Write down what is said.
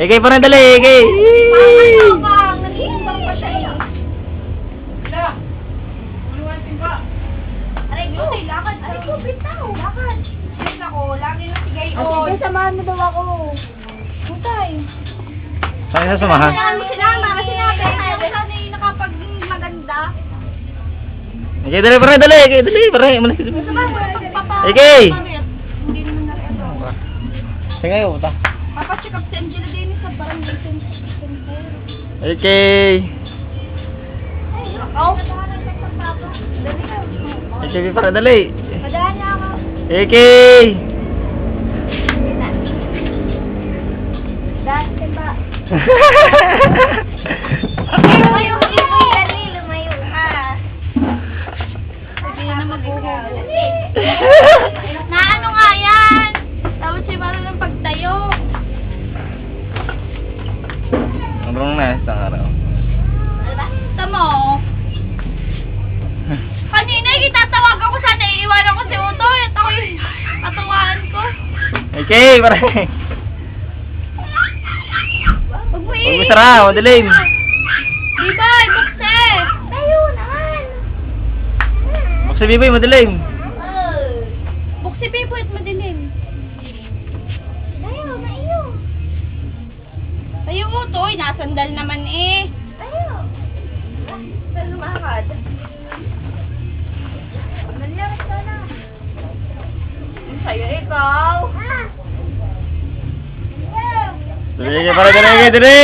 Ikay pa na dali, ikay. Ate, samahan mo daw ako. Butay. Saan ka samahan? Kaya mo sinama kasi nabi, ayaw ko sana yung nakapag maganda. Ikay dali, pare, dali, ikay dali, pare. Ikay! Rin ito. Sige, puta. Papacheck up si Angela din sa barangay center. Ikay. Ay, ako? Dali ka. Ikay, pare, dali. Madaan niya ako. Ikay. Daan ka ba? Lumayo ka, dali, lumayo ka. Sabi na mag-uhugot. Marunong na isang araw. Gusto mo? Kanina, itatawag ako sana iiwanan ko si Uto. At ako yung katuwaan ko. Ikay, pare. Huwag mo Huwag mo sara, madilim. Bibay, bukse! Tayo naman! Buksi bibay, madilim. Bukse, Biboy, at Uy, nasandal naman eh. Tayo. Saan lumakad? Nangyari ka na. Sa'yo, ikaw. Ah! Sige, pare, dali, ikay, dali.